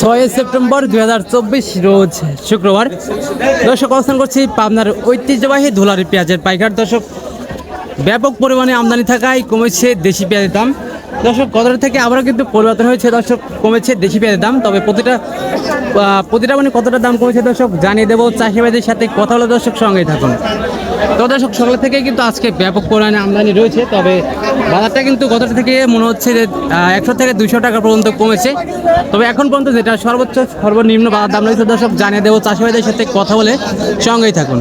ছয় সেপ্টেম্বর দু হাজার চব্বিশ রোজ শুক্রবার। দর্শক, অবস্থান করছি পাবনার ঐতিহ্যবাহী ধুলারি পেঁয়াজের পাইকার। দর্শক, ব্যাপক পরিমাণে আমদানি থাকায় কমেছে দেশি পেঁয়াজের দাম। দর্শক কতটা থেকে আবারও কিন্তু পরিবর্তন হয়েছে। দর্শক, কমেছে দেশি পেঁয়াজের দাম। তবে প্রতিটা প্রতিটা মানে কতটা দাম কমেছে দর্শক, জানিয়ে দেবো। চাষিবাদের সাথে কথা হলো দর্শক সঙ্গেই থাকুন। তো দর্শক, সকাল থেকে কিন্তু আজকে ব্যাপক পরিমাণে আমদানি রয়েছে, তবে বাজারটা কিন্তু গতটা থেকে মনে হচ্ছে যে একশো থেকে দুশো টাকা পর্যন্ত কমেছে। তবে এখন পর্যন্ত যেটা সর্বোচ্চ সর্বনিম্ন বাজার দাম রয়েছে দর্শক, জানিয়ে দেবো চাষিবাদের সাথে কথা বলে সঙ্গেই থাকুন।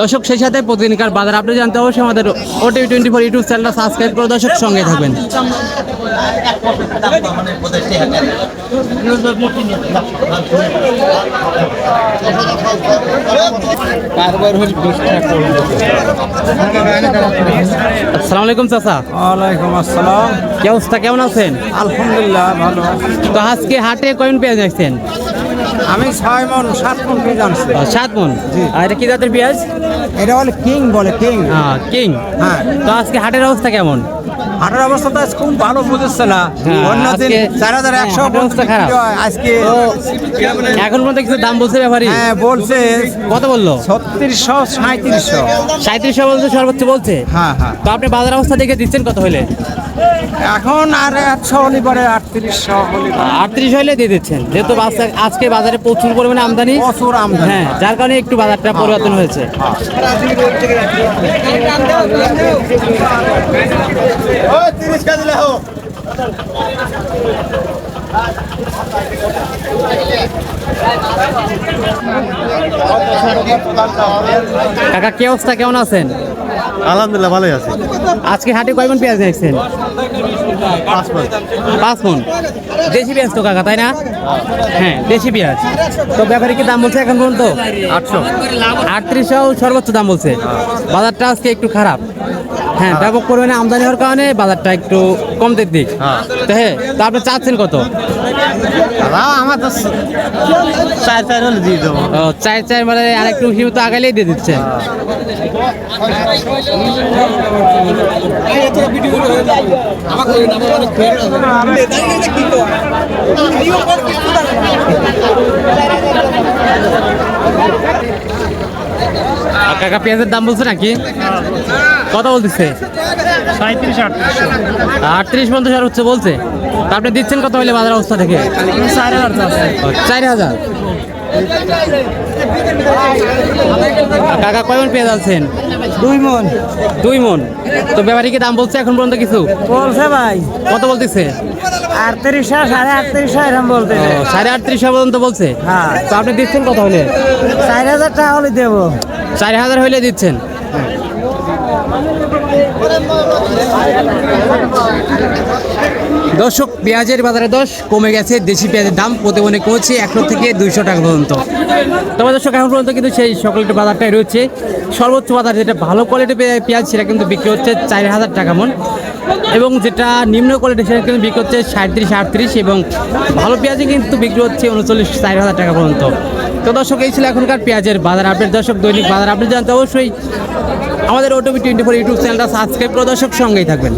দর্শক সেই সাথে প্রতিদিনকার বাজার আপনি জানতে অবশ্যই আমাদের ওটিভি টোয়েন্টি ফোর ইউটিউব চ্যানেলটা সাবস্ক্রাইব করে দর্শক সঙ্গে থাকবেন। আসসালামু আলাইকুম চাচা। ওয়ালাইকুম আসসালাম। কি অবস্থা কেমন আছেন? আলহামদুলিল্লাহ ভালো। তো আজকে হাটে কয়ন পেঁয়াজ আসছেন আমি ছয় মন সাত মন পেয়ে জানছি সাত মন? আর এটা কি জাতের পেঁয়াজ? এটা বলে কিং বলে কিং। হ্যাঁ কিং। হ্যাঁ। তো আজকে হাটের অবস্থা কেমন? হাটের অবস্থা তো খুব ভালো বুঝেছে না। হ্যাঁ, অন্য দিন চার হাজার হ্যাঁ, একশো আজকে এখন পর্যন্ত কিছু দাম বলছে ব্যাপারই হ্যাঁ বলছে। কত বলল? ছত্রিশশো সাঁত্রিশশো সাঁত্রিশশো বলছে সর্বোচ্চ বলছে? হ্যাঁ হ্যাঁ। তো আপনি বাজার অবস্থা দেখে দিচ্ছেন কত হলে এখন আর একশো হলে পরে আটত্রিশশো আটত্রিশ হলে দিয়ে দিচ্ছেন। যেহেতু আজকে বাজারে প্রচুর পরিমাণে আমদানি। প্রচুর আমদানি। হ্যাঁ যার কারণে একটু বাজারটা পরিবর্তন হয়েছে। কাকা কি অবস্থা? কেমন আছেন? আলহামদুলিল্লাহ ভালোই আছে। আজকে হাটে কয়মন পেঁয়াজ নিয়েছেন পাঁচ মন। দেশি পেঁয়াজ তো কাকা তাই না? হ্যাঁ। দেশি পেঁয়াজ। তো ব্যাপারে কি দাম বলছে এখন পর্যন্ত? আটশো। আটত্রিশশো সর্বোচ্চ দাম বলছে। বাজারটা আজকে একটু খারাপ। হ্যাঁ ব্যাপক পরিমাণে আমদানি হওয়ার কারণে বাজারটা একটু কমতে দিক হ্যাঁ। তো হ্যাঁ তা আপনি চাচ্ছেন কত? তো চার চার হলে দিয়ে দেবো। চার চার মানে আর একটু সীমিত আগাইলেই দিয়ে দিচ্ছে। কাকা পেঁয়াজের দাম বলছে নাকি? কত বলতেছে? সাঁত্রিশ আটত্রিশ। আটত্রিশ পর্যন্ত সর্বোচ্চ বলছে? তা আপনি দিচ্ছেন কত হলে বাজার অবস্থা থেকে চার হাজার চার হাজার? কাকা কয়মন পেঁয়াজ আছেন দুই মন। দুই মন। তো ব্যাপারীকে দাম বলছে এখন পর্যন্ত কিছু? বলছে ভাই। কত বলতেছে? আটত্রিশশো সাড়ে আটত্রিশশো এরকম বলতে সাড়ে আটত্রিশ পর্যন্ত বলছে? হ্যাঁ। তো আপনি দিচ্ছেন কত হলে চার হাজার টাকা হলে দেবো। চার হাজার হইলে দিচ্ছেন। দর্শক, পেঁয়াজের বাজারে দশ, কমে গেছে। দেশি পেঁয়াজের দাম প্রতিমনে কমেছে একশো থেকে দুইশো টাকা পর্যন্ত। তবে দর্শক, এখন পর্যন্ত কিন্তু সেই সকলটি বাজারটাই রয়েছে। সর্বোচ্চ বাজার যেটা ভালো কোয়ালিটির পেঁয়াজ, সেটা কিন্তু বিক্রি হচ্ছে চার হাজার টাকা মন। এবং যেটা নিম্ন কোয়ালিটি সেটা কিন্তু বিক্রি হচ্ছে সাঁত্রিশ, আটত্রিশ এবং ভালো পেঁয়াজে কিন্তু বিক্রি হচ্ছে উনচল্লিশ, চার হাজার টাকা পর্যন্ত। তো দর্শক, এই ছিল এখনকার পেঁয়াজের বাজার আপডেট। দর্শক, দৈনিক বাজার আপডেট জানতে অবশ্যই আমাদের ওটিভি টোয়েন্টি ফোর ইউটিউব চ্যানেলটা সাবস্ক্রাইব করে দর্শক সঙ্গেই থাকবেন।